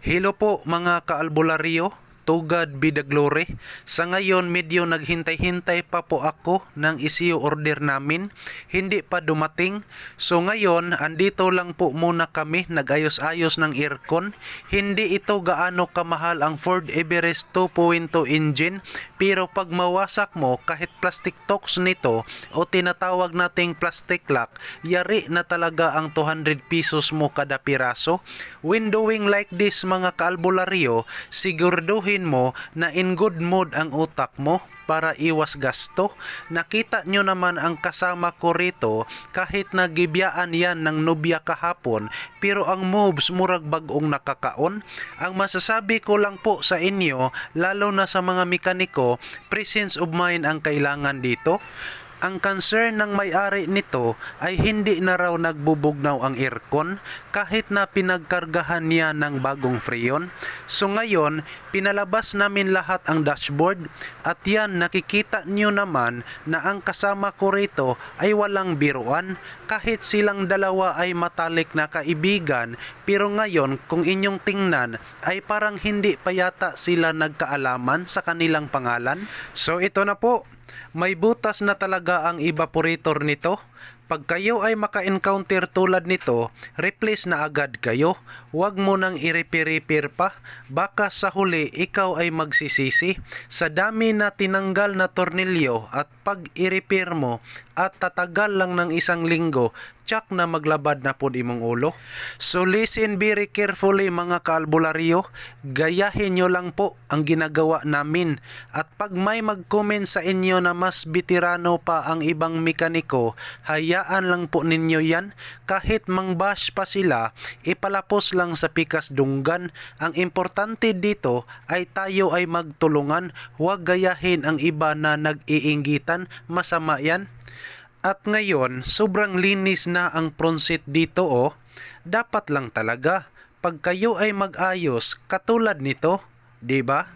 Hello po mga kaalbularyo, to God be the glory. Sa ngayon medyo naghintay-hintay pa po ako ng isiyo order namin, hindi pa dumating. So ngayon andito lang po muna kami nagayos-ayos ng aircon. Hindi ito gaano kamahal ang Ford Everest 2.2 engine, pero pag mawasak mo kahit plastic tox nito o tinatawag nating plastic lock, yari na talaga ang 200 pesos mo kada piraso. When doing like this mga kaalbularyo, siguraduhin mo na in good mood ang utak mo para iwas gasto. Nakita nyo naman ang kasama ko rito kahit nagibiyaan yan ng nobya kahapon pero ang moves murag bagong nakakaon. Ang masasabi ko lang po sa inyo lalo na sa mga mekaniko presence of mind ang kailangan dito. Ang concern ng may-ari nito ay hindi na raw nagbubugnaw ang aircon kahit na pinagkargahan niya ng bagong freon. So ngayon, pinalabas namin lahat ang dashboard at yan nakikita nyo naman na ang kasama ko rito ay walang biruan kahit silang dalawa ay matalik na kaibigan pero ngayon kung inyong tingnan ay parang hindi pa yata sila nagkaalaman sa kanilang pangalan. So ito na po, may butas na talaga ang evaporator nito. Pag kayo ay maka-encounter tulad nito, replace na agad kayo. Huwag mo nang i-repair pa. Baka sa huli, ikaw ay magsisisi. Sa dami na tinanggal na tornilyo at pag i-repair mo at tatagal lang ng isang linggo, tsak na maglabad na po imong ulo. So listen very carefully mga kaalbularyo. Gayahin nyo lang po ang ginagawa namin. At pag may mag-comment sa inyo na mas bitirano pa ang ibang mekaniko, hayaan lang po ninyo yan. Kahit mangbash pa sila, ipalapos lang sa pikas dunggan. Ang importante dito ay tayo ay magtulungan. Huwag gayahin ang iba na nag-iinggitan. Masama yan. At ngayon, sobrang linis na ang pronsit dito oh. Dapat lang talaga pag kayo ay mag-ayos katulad nito, 'di ba?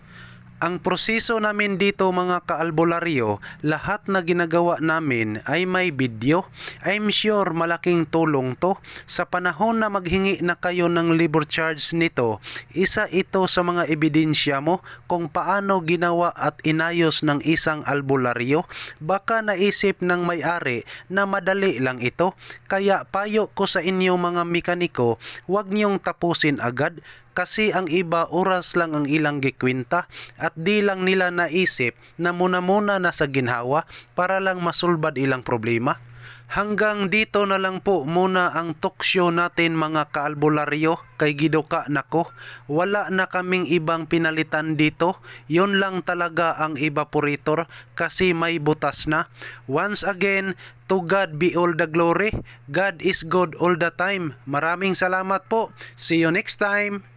Ang proseso namin dito mga kaalbularyo, lahat na ginagawa namin ay may video. I'm sure malaking tulong to. Sa panahon na maghingi na kayo ng labor charge nito, isa ito sa mga ebidensya mo kung paano ginawa at inayos ng isang albularyo. Baka naisip ng may-ari na madali lang ito. Kaya payo ko sa inyo mga mekaniko, huwag niyong tapusin agad kasi ang iba oras lang ang ilang gikwinta at di lang nila naisip na muna-muna na sa ginhawa para lang masulbad ilang problema. Hanggang dito na lang po muna ang talk show natin mga kaalbularyo kay Gidoka nako. Wala na kaming ibang pinalitan dito. Yon lang talaga ang evaporator kasi may butas na. Once again, to God be all the glory. God is good all the time. Maraming salamat po. See you next time.